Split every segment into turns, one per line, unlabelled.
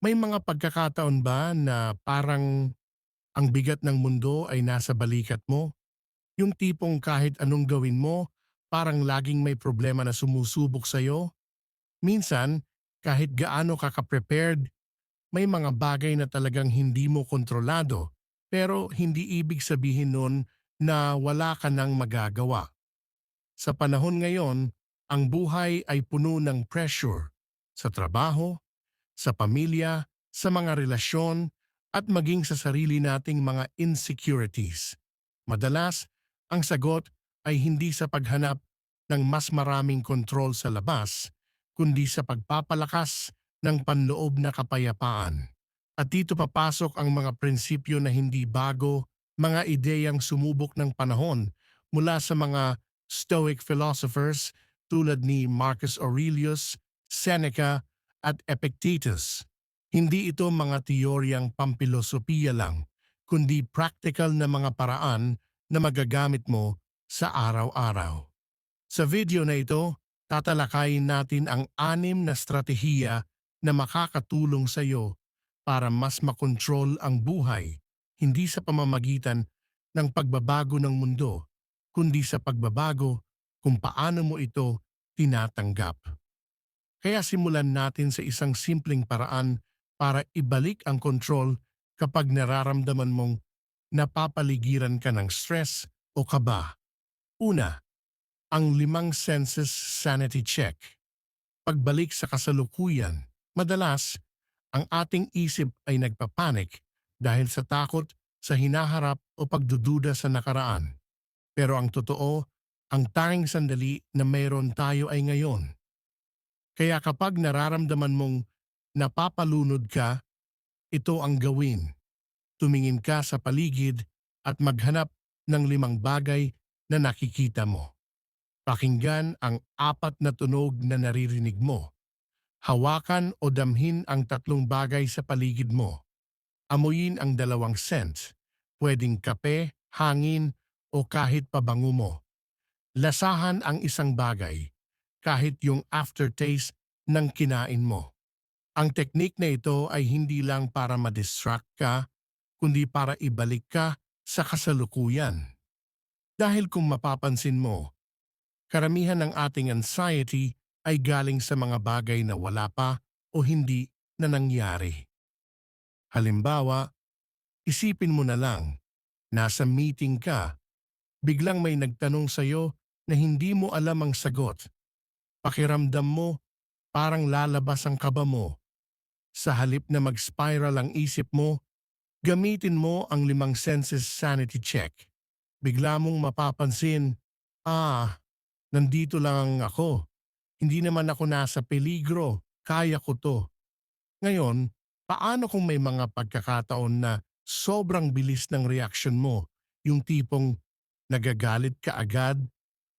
May mga pagkakataon ba na parang ang bigat ng mundo ay nasa balikat mo? Yung tipong kahit anong gawin mo, parang laging may problema na sumusubok sa'yo? Minsan, kahit gaano ka ka-prepared, may mga bagay na talagang hindi mo kontrolado, pero hindi ibig sabihin nun na wala ka nang magagawa. Sa panahon ngayon, ang buhay ay puno ng pressure sa trabaho, sa pamilya, sa mga relasyon, at maging sa sarili nating mga insecurities. Madalas, ang sagot ay hindi sa paghanap ng mas maraming kontrol sa labas, kundi sa pagpapalakas ng panloob na kapayapaan. At dito papasok ang mga prinsipyo na hindi bago, mga ideyang sumubok ng panahon mula sa mga Stoic philosophers tulad ni Marcus Aurelius, Seneca at Epictetus. Hindi ito mga teoryang pampilosopiya lang, kundi practical na mga paraan na magagamit mo sa araw-araw. Sa video na ito, tatalakayin natin ang anim na strategiya na makakatulong sa iyo para mas makontrol ang buhay, hindi sa pamamagitan ng pagbabago ng mundo, kundi sa pagbabago kung paano mo ito tinatanggap. Kaya simulan natin sa isang simpleng paraan para ibalik ang control kapag nararamdaman mong napapaligiran ka ng stress o kaba. Una, ang limang senses sanity check. Pagbalik sa kasalukuyan, madalas ang ating isip ay nagpapanik dahil sa takot sa hinaharap o pagdududa sa nakaraan. Pero ang totoo, ang tanging sandali na mayroon tayo ay ngayon. Kaya kapag nararamdaman mong napapalunod ka, ito ang gawin. Tumingin ka sa paligid at maghanap ng limang bagay na nakikita mo. Pakinggan ang apat na tunog na naririnig mo. Hawakan o damhin ang tatlong bagay sa paligid mo. Amuyin ang dalawang scent, pwedeng kape, hangin o kahit pabango mo. Lasahan ang isang bagay, kahit yung aftertaste ng kinain mo. Ang teknik na ito ay hindi lang para ma-distract ka, kundi para ibalik ka sa kasalukuyan. Dahil kung mapapansin mo, karamihan ng ating anxiety ay galing sa mga bagay na wala pa o hindi na nangyari. Halimbawa, isipin mo na lang, nasa meeting ka, biglang may nagtanong sa'yo na hindi mo alam ang sagot. Pakiramdam mo, parang lalabas ang kaba mo. Sa halip na mag-spiral ang isip mo, gamitin mo ang limang senses sanity check. Bigla mong mapapansin, ah, nandito lang ako. Hindi naman ako nasa peligro, kaya ko to. Ngayon, paano kung may mga pagkakataon na sobrang bilis ng reaction mo, yung tipong nagagalit ka agad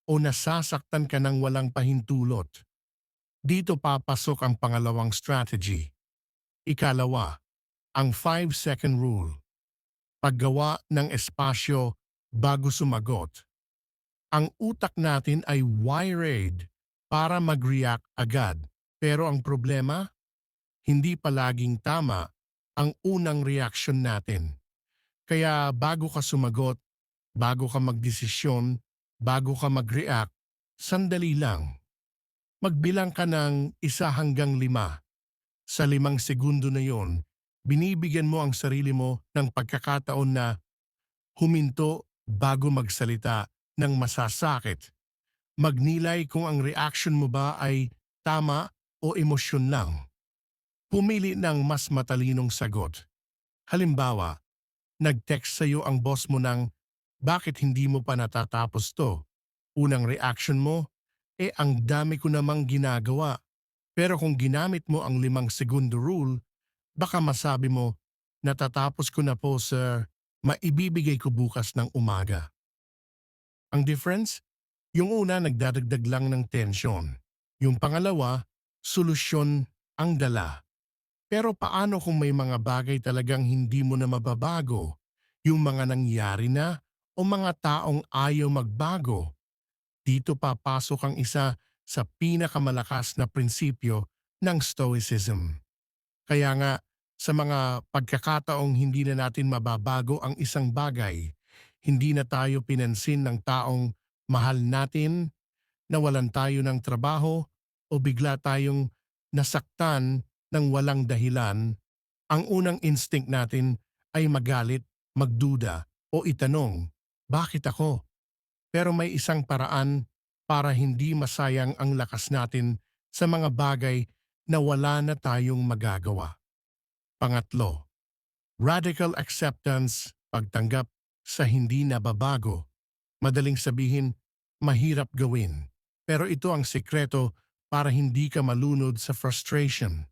o nasasaktan ka ng walang pahintulot? Dito papasok ang pangalawang strategy. Ikalawa, ang 5-second rule. Paggawa ng espasyo bago sumagot. Ang utak natin ay wired para mag-react agad. Pero ang problema, hindi palaging tama ang unang reaction natin. Kaya bago ka sumagot, bago ka magdesisyon, bago ka mag-react, sandali lang. Magbilang ka ng isa hanggang lima. Sa limang segundo na yon, binibigyan mo ang sarili mo ng pagkakataon na huminto bago magsalita ng masasakit. Magnilay kung ang reaction mo ba ay tama o emosyon lang. Pumili ng mas matalinong sagot. Halimbawa, nag-text sa'yo ang boss mo ng bakit hindi mo pa natatapos to? Unang reaction mo, eh ang dami ko namang ginagawa. Pero kung ginamit mo ang limang segundo rule, baka masabi mo, natatapos ko na po sir, maibibigay ko bukas ng umaga. Ang difference? Yung una nagdadagdag lang ng tensyon. Yung pangalawa, solusyon ang dala. Pero paano kung may mga bagay talagang hindi mo na mababago? Yung mga nangyari na o mga taong ayaw magbago? Dito papasok ang isa sa pinakamalakas na prinsipyo ng Stoicism. Kaya nga, Sa mga pagkakataong hindi na natin mababago ang isang bagay, hindi na tayo pinansin ng taong mahal natin, nawalan tayo ng trabaho, o bigla tayong nasaktan ng walang dahilan, ang unang instinct natin ay magalit, magduda, o itanong, bakit ako? Pero may isang paraan para hindi masayang ang lakas natin sa mga bagay na wala na tayong magagawa. Pangatlo, radical acceptance, pagtanggap sa hindi nababago. Madaling sabihin, mahirap gawin. Pero ito ang sekreto para hindi ka malunod sa frustration.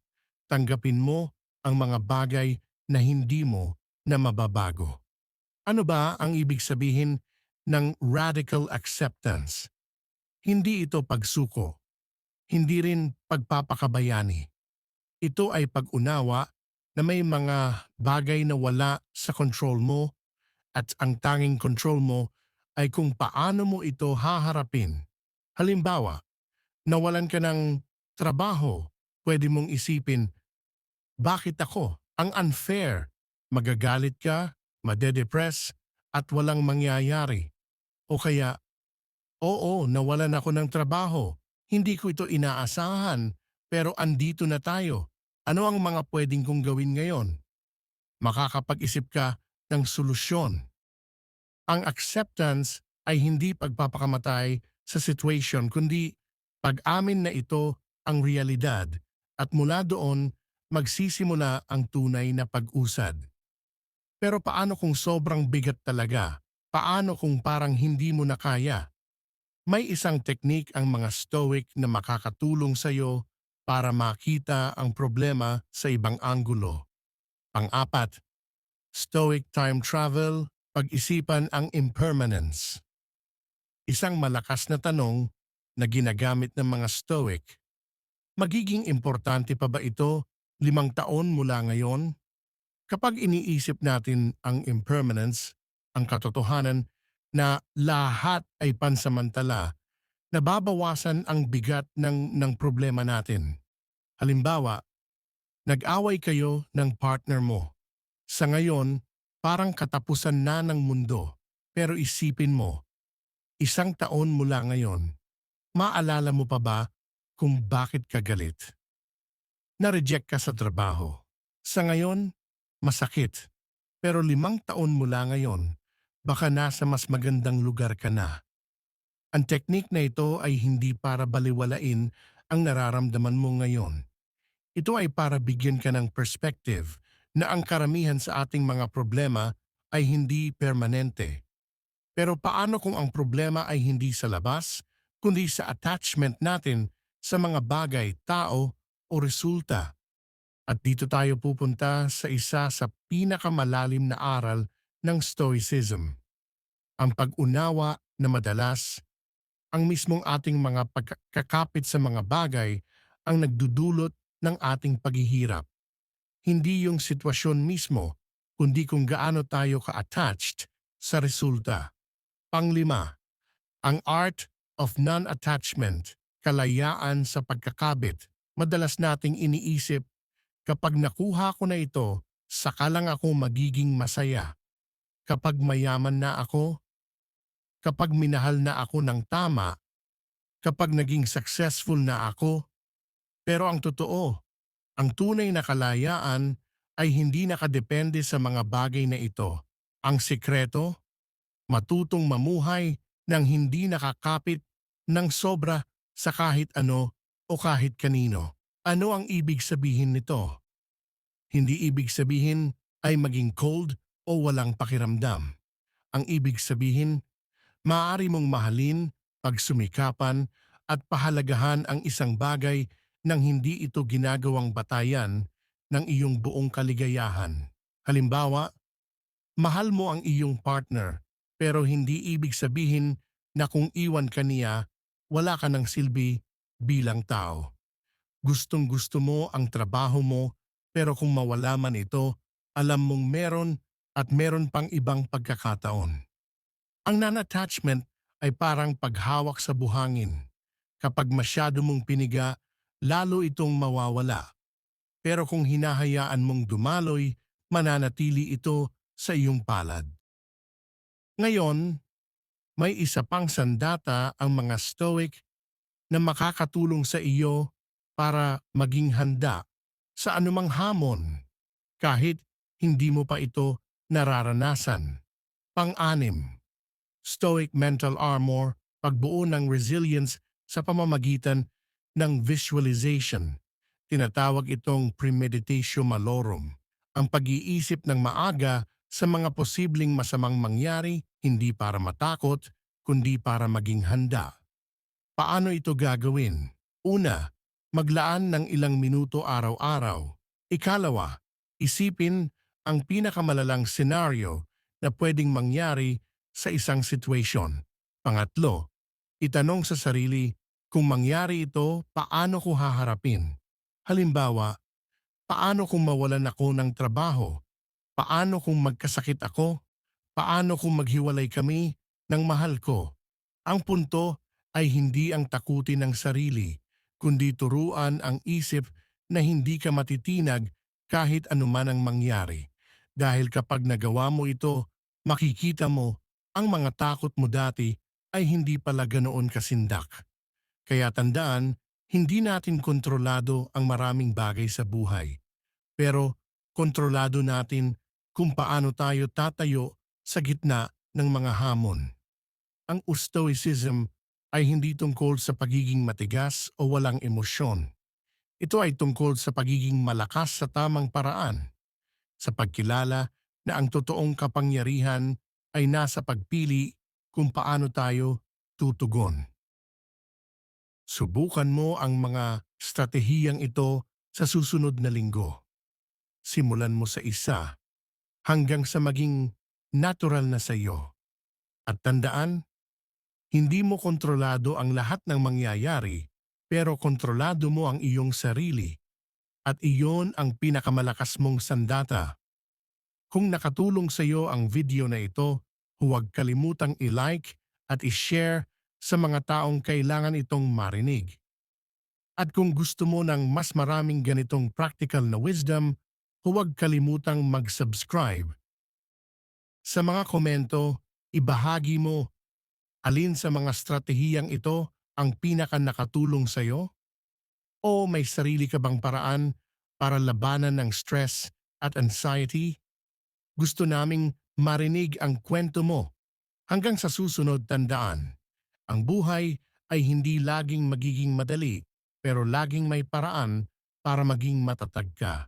Tanggapin mo ang mga bagay na hindi mo na mababago. Ano ba ang ibig sabihin ng radical acceptance? Hindi ito pagsuko. Hindi rin pagpapakabayani. Ito ay pag-unawa na may mga bagay na wala sa control mo at ang tanging control mo ay kung paano mo ito haharapin. Halimbawa, nawalan ka ng trabaho, pwede mong isipin, bakit ako? Ang unfair. Magagalit ka, madedepress, at walang mangyayari. O kaya, oo, nawalan ako ng trabaho. Hindi ko ito inaasahan, pero andito na tayo. Ano ang mga pwedeng kong gawin ngayon? Makakapag-isip ka ng solusyon. Ang acceptance ay hindi pagpapakamatay sa situation kundi pag-amin na ito ang realidad at mula doon magsisimula ang tunay na pag-usad. Pero paano kung sobrang bigat talaga? Paano kung parang hindi mo na kaya? May isang teknik ang mga stoic na makakatulong sa iyo para makita ang problema sa ibang anggulo. Pang-apat, stoic time travel, pag-isipan ang impermanence. Isang malakas na tanong na ginagamit ng mga stoic. Magiging importante pa ba ito limang taon mula ngayon? Kapag iniisip natin ang impermanence, ang katotohanan na lahat ay pansamantala, nababawasan ang bigat ng, ng problema natin. Halimbawa, nag-away kayo ng partner mo. Sa ngayon, parang katapusan na ng mundo. Pero isipin mo, isang taon mula ngayon, maalala mo pa ba kung bakit ka galit? Na-reject ka sa trabaho. Sa ngayon, masakit. Pero limang taon mula ngayon, baka nasa mas magandang lugar ka na. Ang teknik na ito ay hindi para baliwalain ang nararamdaman mo ngayon. Ito ay para bigyan ka ng perspective na ang karamihan sa ating mga problema ay hindi permanente. Pero paano kung ang problema ay hindi sa labas, kundi sa attachment natin sa mga bagay, tao o resulta? At dito tayo pupunta sa isa sa pinakamalalim na aral ng Stoicism. Ang pag-unawa na madalas, ang mismong ating mga pagkakapit sa mga bagay ang nagdudulot ng ating paghihirap. Hindi yung sitwasyon mismo, kundi kung gaano tayo ka-attached sa resulta. Panglima, ang art of non-attachment, kalayaan sa pagkakabit. Madalas nating iniisip, kapag nakuha ko na ito, saka lang ako magiging masaya. Kapag mayaman na ako, kapag minahal na ako ng tama, kapag naging successful na ako. Pero ang totoo, ang tunay na kalayaan ay hindi nakadepende sa mga bagay na ito. Ang sikreto, matutong mamuhay ng hindi nakakapit ng sobra sa kahit ano o kahit kanino. Ano ang ibig sabihin nito? Hindi ibig sabihin ay maging cold o walang pakiramdam. Ang ibig sabihin, maaari mong mahalin, pagsumikapan at pahalagahan ang isang bagay nang hindi ito ginagawang batayan ng iyong buong kaligayahan. Halimbawa, mahal mo ang iyong partner pero hindi ibig sabihin na kung iwan ka niya, wala ka ng silbi bilang tao. Gustong gusto mo ang trabaho mo pero kung mawala man ito, alam mong meron at meron pang ibang pagkakataon. Ang non-attachment ay parang paghawak sa buhangin. Kapag masyado mong piniga, lalo itong mawawala. Pero kung hinahayaan mong dumaloy, mananatili ito sa iyong palad. Ngayon, may isa pang sandata ang mga Stoic na makakatulong sa iyo para maging handa sa anumang hamon kahit hindi mo pa ito nararanasan. Pang-anim, Stoic Mental Armor, pagbuo ng resilience sa pamamagitan ng visualization. Tinatawag itong premeditatio malorum, ang pag-iisip ng maaga sa mga posibleng masamang mangyari hindi para matakot, kundi para maging handa. Paano ito gagawin? Una, maglaan ng ilang minuto araw-araw. Ikalawa, isipin ang pinakamalalang senaryo na pwedeng mangyari sa isang sitwasyon. Pangatlo, itanong sa sarili kung mangyari ito, paano ko haharapin? Halimbawa, paano kung mawalan ako ng trabaho? Paano kung magkasakit ako? Paano kung maghiwalay kami ng mahal ko? Ang punto ay hindi ang takutin ng sarili, kundi turuan ang isip na hindi ka matitinag kahit anuman ang mangyari. Dahil kapag nagawa mo ito, makikita mo ang mga takot mo dati ay hindi pala ganoon kasindak. Kaya tandaan, hindi natin kontrolado ang maraming bagay sa buhay. Pero kontrolado natin kung paano tayo tatayo sa gitna ng mga hamon. Ang Stoicism ay hindi tungkol sa pagiging matigas o walang emosyon. Ito ay tungkol sa pagiging malakas sa tamang paraan, sa pagkilala na ang totoong kapangyarihan ay nasa pagpili kung paano tayo tutugon. Subukan mo ang mga stratehiyang ito sa susunod na linggo. Simulan mo sa isa hanggang sa maging natural na sa iyo. At tandaan, hindi mo kontrolado ang lahat ng mangyayari pero kontrolado mo ang iyong sarili at iyon ang pinakamalakas mong sandata. Kung nakatulong sa iyo ang video na ito, huwag kalimutang i-like at i-share sa mga taong kailangan itong marinig. At kung gusto mo ng mas maraming ganitong practical na wisdom, huwag kalimutang mag-subscribe. Sa mga komento, ibahagi mo alin sa mga stratehiyang ito ang pinaka nakatulong sa iyo? O may sarili ka bang paraan para labanan ng stress at anxiety? Gusto naming marinig ang kwento mo. Hanggang sa susunod tandaan, ang buhay ay hindi laging magiging madali pero laging may paraan para maging matatag ka.